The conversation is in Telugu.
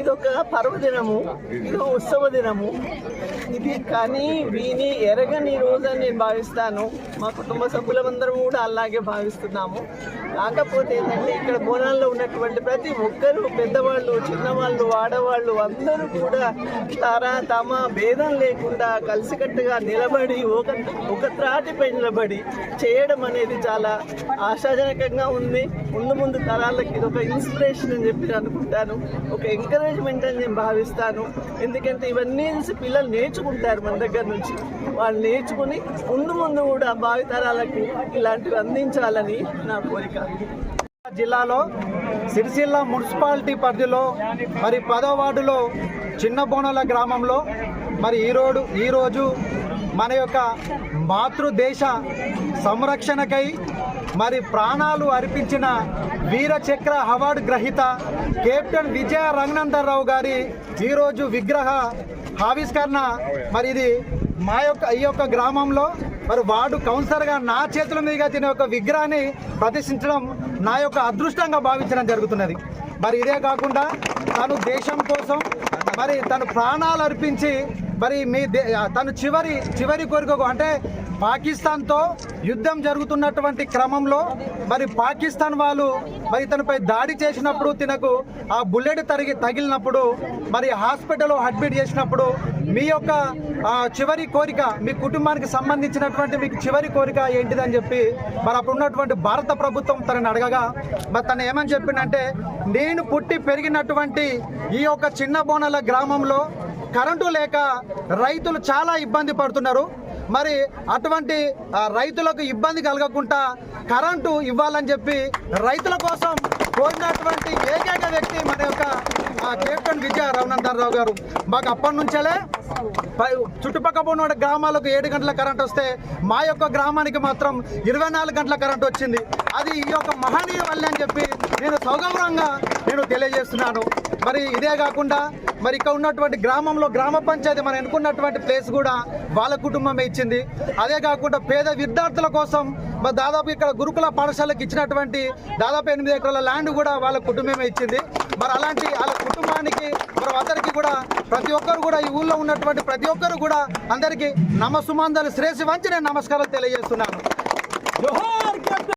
ఇది ఒక పర్వదినము ఇది ఒక ఉత్సవ దినము. ఇది కానీ వీని ఎరగని రోజు అని నేను భావిస్తాను. మా కుటుంబ సభ్యులందరం కూడా అలాగే భావిస్తున్నాము. కాకపోతే ఏంటంటే ఇక్కడ బోనాల్లో ఉన్నటువంటి ప్రతి ఒక్కరు పెద్దవాళ్ళు చిన్నవాళ్ళు ఆడవాళ్ళు అందరూ కూడా తర తమ భేదం లేకుండా కలిసికట్టుగా నిలబడి ఒక ఒక త్రాటిపై నిలబడి చేయడం అనేది చాలా ఆశాజనకంగా ఉంది. ముందు ముందు తరాలకి ఇది ఒక ఇన్స్పిరేషన్ అని చెప్పి అనుకుంటాను. ఒక ఎంకరేజ్మెంట్ అని నేను భావిస్తాను. ఎందుకంటే ఇవన్నీ చూసి పిల్లలు నేర్చుకుంటారు మన దగ్గర నుంచి. వాళ్ళు నేర్చుకుని ముందు ముందు కూడా భావితరాలకు ఇలాంటివి అందించాలని నా కోరిక. జిల్లాలో సిరిసిల్ల మున్సిపాలిటీ పరిధిలో మరి పదో వార్డులో చిన్న బోనల గ్రామంలో మరి ఈరోడు ఈరోజు మన యొక్క మాతృదేశ సంరక్షణకై మరి ప్రాణాలు అర్పించిన వీరచక్ర అవార్డు గ్రహీత కెప్టెన్ విజయ రంగనందర్రావు గారి ఈరోజు విగ్రహ ఆవిష్కరణ మరి ఇది మా యొక్క ఈ యొక్క గ్రామంలో మరి వార్డు కౌన్సిలర్గా నా చేతుల మీదుగా తినే ఒక విగ్రహాన్ని ప్రదర్శించడం నా యొక్క అదృష్టంగా భావించడం జరుగుతున్నది. మరి ఇదే కాకుండా తను దేశం కోసం మరి తను ప్రాణాలు అర్పించి మరి మీ దే తను చివరి చివరి కోరిక అంటే పాకిస్తాన్తో యుద్ధం జరుగుతున్నటువంటి క్రమంలో మరి పాకిస్తాన్ వాళ్ళు మరి తనపై దాడి చేసినప్పుడు తినకు ఆ బుల్లెట్ తరిగి తగిలినప్పుడు మరి హాస్పిటల్లో అడ్మిట్ చేసినప్పుడు మీ యొక్క చివరి కోరిక మీ కుటుంబానికి సంబంధించినటువంటి మీకు చివరి కోరిక ఏంటిదని చెప్పి మరి అప్పుడు ఉన్నటువంటి భారత ప్రభుత్వం తనని అడగగా మరి తను ఏమని చెప్పిందంటే నేను పుట్టి పెరిగినటువంటి ఈ యొక్క చిన్న బోనల గ్రామంలో కరెంటు లేక రైతులు చాలా ఇబ్బంది పడుతున్నారు. మరి అటువంటి రైతులకు ఇబ్బంది కలగకుండా కరెంటు ఇవ్వాలని చెప్పి రైతుల కోసం కోరినటువంటి ఏకైక వ్యక్తి మన యొక్క ఆ, కెప్టెన్ విజయ రఘునందనరావు గారు. మాకు అప్పటి నుంచేలే పై- చుట్టుపక్కల ఉన్న గ్రామాలకు ఏడు గంటల కరెంట్ వస్తే మా యొక్క గ్రామానికి మాత్రం ఇరవై నాలుగు గంటల కరెంట్ వచ్చింది. అది ఈ యొక్క మహనీయ వల్లే అని చెప్పి నేను సౌగౌరవంగా నేను తెలియజేస్తున్నాను. మరి ఇదే కాకుండా మరి ఇక్కడ ఉన్నటువంటి గ్రామంలో గ్రామ పంచాయతీ మనం ఎన్నుకున్నటువంటి ప్లేస్ కూడా వాళ్ళ కుటుంబమే ఇచ్చింది. అదే కాకుండా పేద విద్యార్థుల కోసం మరి దాదాపు ఇక్కడ గురుకుల పాఠశాలకు ఇచ్చినటువంటి దాదాపు ఎనిమిది ఎకరాల ల్యాండ్ కూడా వాళ్ళ కుటుంబమే ఇచ్చింది. మరి అలాంటి వాళ్ళ కుటుంబానికి మరి అందరికీ కూడా ప్రతి ఒక్కరు కూడా ఈ ఊళ్ళో ఉన్నటువంటి ప్రతి ఒక్కరు కూడా అందరికీ నమసుమాందాలు శ్రేసి వంచి నేను నమస్కారాలు తెలియజేస్తున్నాను.